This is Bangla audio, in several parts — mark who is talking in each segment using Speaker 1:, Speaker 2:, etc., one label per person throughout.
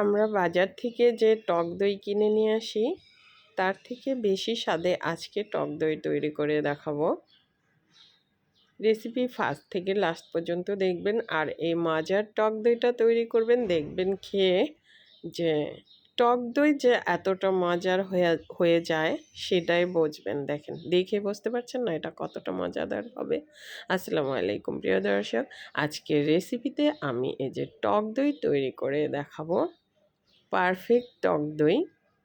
Speaker 1: আমরা বাজার থেকে যে টক দই কিনে নিয়ে আসি, তার থেকে বেশি স্বাদে আজকে টক দই তৈরি করে দেখাবো। রেসিপি ফার্স্ট থেকে লাস্ট পর্যন্ত দেখবেন, আর এই মাজার টক দইটা তৈরি করবেন, দেখবেন খেয়ে যে টক দই যে এতটা মজার হয়ে হয়ে যায়, সেটাই বুঝবেন, দেখেন। দেখে বুঝতে পারছেন না এটা কতটা মজাদার হবে? আসসালামু আলাইকুম, প্রিয় দর্শক। আজকের রেসিপিতে আমি এই যে টক দই তৈরি করে দেখাবো। পারফেক্ট টক দই,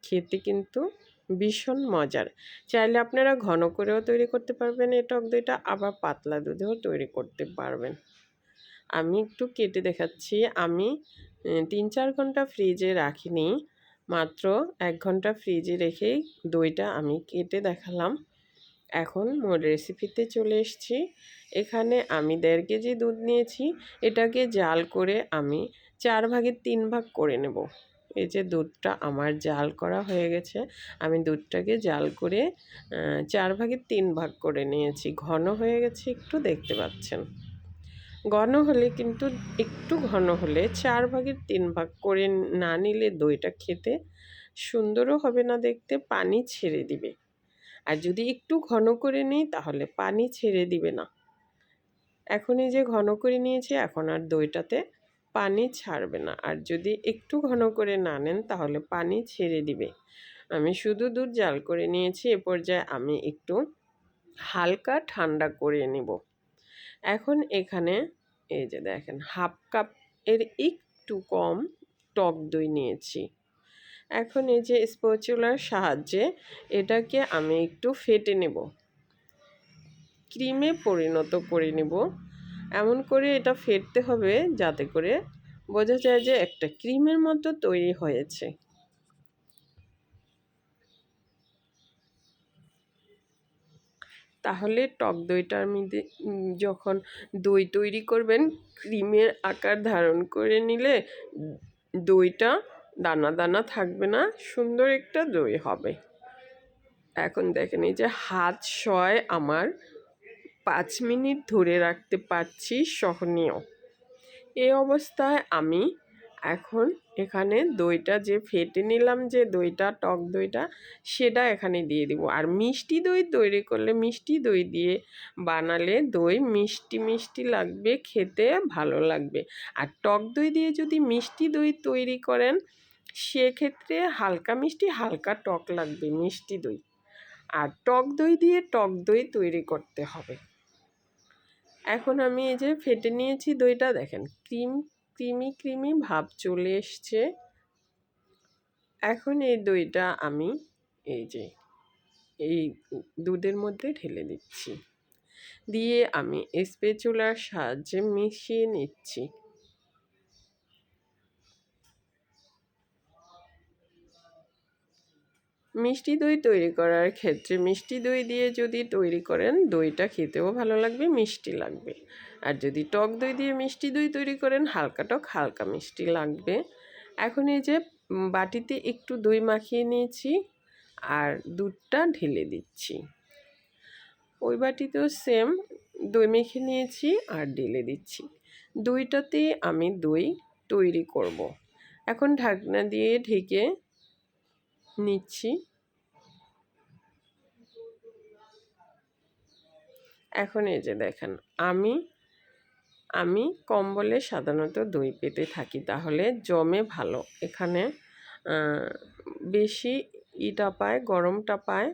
Speaker 1: খেতে কিন্তু ভীষণ মজার। চাইলে আপনারা ঘন করেও তৈরি করতে পারবেন, এই টক দইটা আবার পাতলা দুধেও তৈরি করতে পারবেন। আমি একটু কেটে দেখাচ্ছি। আমি তিন চার ঘণ্টা ফ্রিজে রাখিনি, মাত্র এক ঘণ্টা ফ্রিজে রেখেই দইটা আমি কেটে দেখালাম। এখন মোর রেসিপিতে চলে এসেছি। এখানে আমি দেড় কেজি দুধ নিয়েছি। এটাকে জাল করে আমি চার ভাগের তিন ভাগ করে নেব। এই যে দুধটা আমার জাল করা হয়ে গেছে, আমি দুধটাকে জাল করে চার ভাগের তিন ভাগ করে নিয়েছি। ঘন হয়ে গেছে একটু, দেখতে পাচ্ছেন? ঘন হলে কিন্তু একটু ঘন হলে চার ভাগের তিন ভাগ করে না নিলে দইটা খেতে সুন্দরও হবে না দেখতে, পানি ছেড়ে দিবে। আর যদি একটু ঘন করে নিই, তাহলে পানি ছেড়ে দিবে না। এখন এই যে ঘন করে নিয়েছি, এখন আর দইটাতে পানি ছাড়বে না। আর যদি একটু ঘন করে না নেন, তাহলে পানি ছেড়ে দিবে। আমি শুধু দুধ জাল করে নিয়েছি, এ পর্যায়ে আমি একটু হালকা ঠান্ডা করে নিব। এখন এখানে, এই যে দেখেন, হাফ কাপ এর একটু কম টক দই নিয়েছি। এখন এই যে স্পচুলার সাহায্যে এটাকে আমি একটু ফেটে নেব। ক্রিমে পরিণত করে নেব। এমন করে এটা ফেটতে হবে যাতে করে বোঝা যায় যে একটা ক্রিমের মতো তৈরি হয়েছে। তাহলে টক দইটার মধ্যে যখন দই তৈরি করবেন, ক্রিমের আকার ধারণ করে নিলে দইটা দানা দানা থাকবে না, সুন্দর একটা দই হবে। এখন দেখেন এই যে হাত শয় আমার পাঁচ মিনিট ধরে রাখতে পারছি সহনীয়। এই অবস্থায় আমি এখন এখানে দইটা যে ফেটে নিলাম যে দইটা, টক দইটা, সেটা এখানে দিয়ে দিব। আর মিষ্টি দই তৈরি করলে মিষ্টি দই দিয়ে বানালে দই মিষ্টি মিষ্টি লাগবে, খেতে ভালো লাগবে। আর টক দই দিয়ে যদি মিষ্টি দই তৈরি করেন, সেক্ষেত্রে হালকা মিষ্টি, হালকা টক লাগবে মিষ্টি দই। আর টক দই দিয়ে টক দই তৈরি করতে হবে। এখন আমি এই যে ফেটে নিয়েছি দইটা, দেখেন, ক্রিম, ক্রিমি ক্রিমি ভাব চলে এসছে। এখন এই দইটা আমি এই যে, এই দুধের মধ্যে ঢেলে দিচ্ছি। দিয়ে আমি স্পেচুলার সাহায্যে মিশিয়ে নিচ্ছি। মিষ্টি দই তৈরি করার ক্ষেত্রে মিষ্টি দই দিয়ে যদি তৈরি করেন, দইটা খেতেও ভালো লাগবে, মিষ্টি লাগবে। আর যদি টক দই দিয়ে মিষ্টি দই তৈরি করেন, হালকা টক, হালকা মিষ্টি লাগবে। এখন এই যে বাটিতে একটু দই মাখিয়ে নিয়েছি আর দুধটা ঢেলে দিচ্ছি। ওই বাটিতেও সেম দই মেখে নিয়েছি আর ঢেলে দিচ্ছি। দইটাতে আমি দই তৈরি করব। এখন ঢাকনা দিয়ে ঢেকে নিচ্ছি। এখন এই যে দেখেন, আমি আমি কম্বলে সাধারণত দই পেতে থাকি, তাহলে জমে ভালো। এখানে বেশি ইটা পায় গরমটা পায়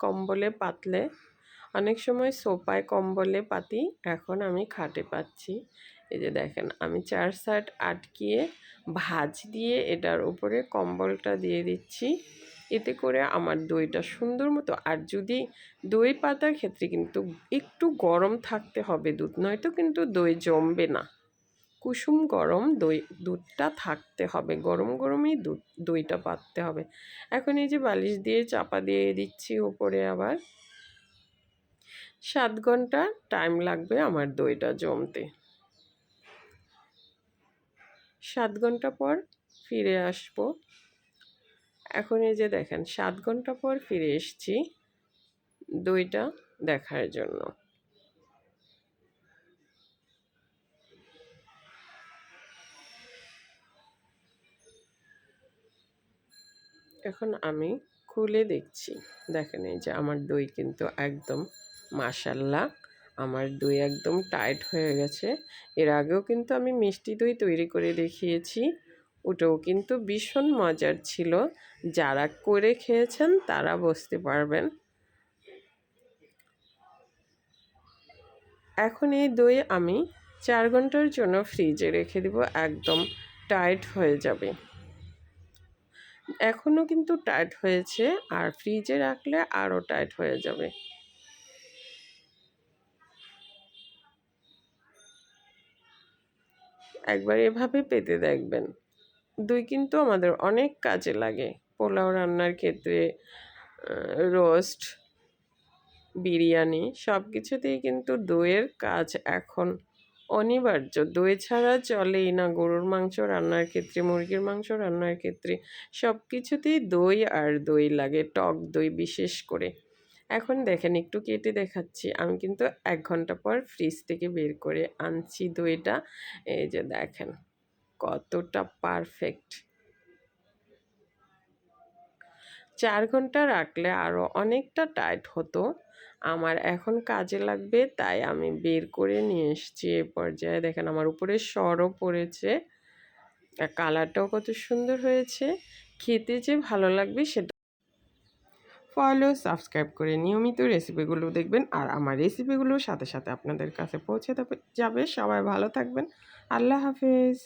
Speaker 1: কম্বলে পাতলে, অনেক সময় সোপায় কম্বলে পাতি এখন আমি খাটে পাচ্ছি। এই যে দেখেন, আমি চার সাইড আটকিয়ে ভাজ দিয়ে এটার উপরে কম্বলটা দিয়ে দিচ্ছি। এতে করে আমার দইটা সুন্দর মতো। আর যদি দই পাতার ক্ষেত্রে কিন্তু একটু গরম থাকতে হবে দুধ, নয়তো কিন্তু দই জমবে না। কুসুম গরম দই, দুধটা থাকতে হবে, গরম গরমই দুধ, দইটা পাততে হবে। এখন এই যে বালিশ দিয়ে চাপা দিয়ে দিচ্ছি ওপরে আবার। সাত ঘণ্টা টাইম লাগবে আমার দইটা জমতে। সাত ঘণ্টা পর ফিরে আসব। এখন এই যে দেখেন, সাত ঘণ্টা পর ফিরে এসছি দইটা দেখার জন্য। এখন আমি খুলে দেখছি। দেখেন এই যে আমার দই কিন্তু একদম মাসাল্লাহ আমার দই একদম টাইট হয়ে গেছে। এর আগেও কিন্তু আমি মিষ্টি দই তৈরি করে দেখিয়েছি। ওটাও কিন্তু ভীষণ মজার ছিল। যারা করে খেয়েছেন তারা বুঝতে পারবেন। এখন এই দই আমি চার ঘণ্টার জন্য ফ্রিজে রেখে দিব, একদম টাইট হয়ে যাবে। এখনও কিন্তু টাইট হয়েছে, আর ফ্রিজে রাখলে আরও টাইট হয়ে যাবে। একবার এভাবে পেতে দেখবেন। দই কিন্তু আমাদের অনেক কাজে লাগে। পোলাও রান্নার ক্ষেত্রে রোস্ট, বিরিয়ানি সব কিছুতেই কিন্তু দইয়ের কাজ এখন অনিবার্য। দই ছাড়া চলেই না গরুর মাংস রান্নার ক্ষেত্রে, মুরগির মাংস রান্নার ক্ষেত্রে। সব কিছুতেই দই আর দই লাগে, টক দই বিশেষ করে। এখন দেখেন, একটু কেটে দেখাচ্ছি। আমি কিন্তু এক ঘণ্টা পর ফ্রিজ থেকে বের করে আনছি দইটা। এই যে দেখেন। কতটা পারফেক্ট চার ঘণ্টা রাখলে আরও অনেকটা টাইট হতো। আমার এখন কাজে লাগবে, তাই আমি বের করে নিয়ে এসছি এ পর্যায়ে। দেখেন আমার উপরে সরও পড়েছে কালারটাও কত সুন্দর হয়েছে। খেতে যে ভালো লাগবে সেটা ফলো সাবস্ক্রাইব করে নিয়মিত রেসিপিগুলো দেখবেন আর আমার রেসিপিগুলো সাথে সাথে আপনাদের কাছে পৌঁছে যাবে। সবাই ভালো থাকবেন। আল্লাহ হাফেজ।